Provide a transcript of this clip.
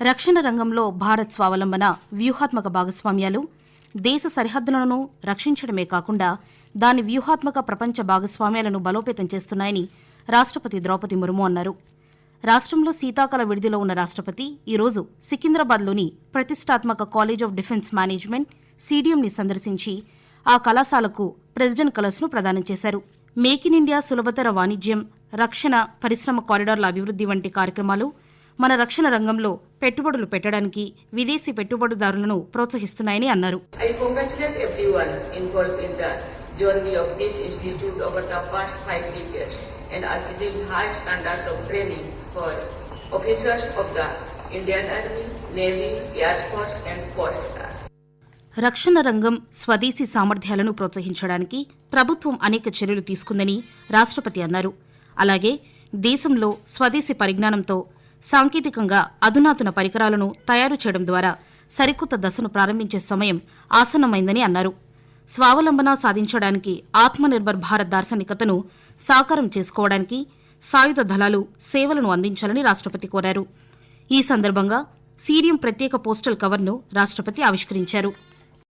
రక్షణ రంగంలో భారత్ స్వావలంబన వ్యూహాత్మక భాగస్వామ్యాలు దేశ సరిహద్దులను రక్షించడమే కాకుండా దాని వ్యూహాత్మక ప్రపంచ భాగస్వామ్యాలను బలోపేతం చేస్తున్నాయని రాష్ట్రపతి ద్రౌపది ముర్ము అన్నారు. రాష్ట్రంలో శీతాకాల విడిదిలో ఉన్న రాష్ట్రపతి ఈరోజు సికింద్రాబాద్లోని ప్రతిష్టాత్మక కాలేజ్ ఆఫ్ డిఫెన్స్ మేనేజ్మెంట్ సీడీఎంని సందర్శించి ఆ కళాశాలకు ప్రెసిడెంట్ కలర్స్ను ప్రదానం చేశారు. మేక్ ఇన్ ఇండియా సులభతర వాణిజ్యం రక్షణ పరిశ్రమ కారిడార్ల అభివృద్ధి వంటి కార్యక్రమాలు మన రక్షణ రంగంలో పెట్టుబడులు పెట్టడానికి విదేశీ పెట్టుబడిదారులను ప్రోత్సహిస్తున్నాయని అన్నారు. రక్షణ రంగం స్వదేశీ సామర్థ్యాలను ప్రోత్సహించడానికి ప్రభుత్వం అనేక చర్యలు తీసుకుందని రాష్ట్రపతి అన్నారు. అలాగే దేశంలో స్వదేశీ పరిజ్ఞానంతో సాంకేతికంగా అధునాతన పరికరాలను తయారు చేయడం ద్వారా సరికొత్త దశను ప్రారంభించే సమయం ఆసన్నమైందని అన్నారు. స్వావలంబన సాధించడానికి ఆత్మనిర్భర్ భారత్ దార్శనికతను సాకారం చేసుకోవడానికి సాయుధ దళాలు సేవలను అందించాలని రాష్ట్రపతి కోరారు. ఈ సందర్భంగా సీరియం ప్రత్యేక పోస్టల్ కవర్ను రాష్ట్రపతి ఆవిష్కరించారు.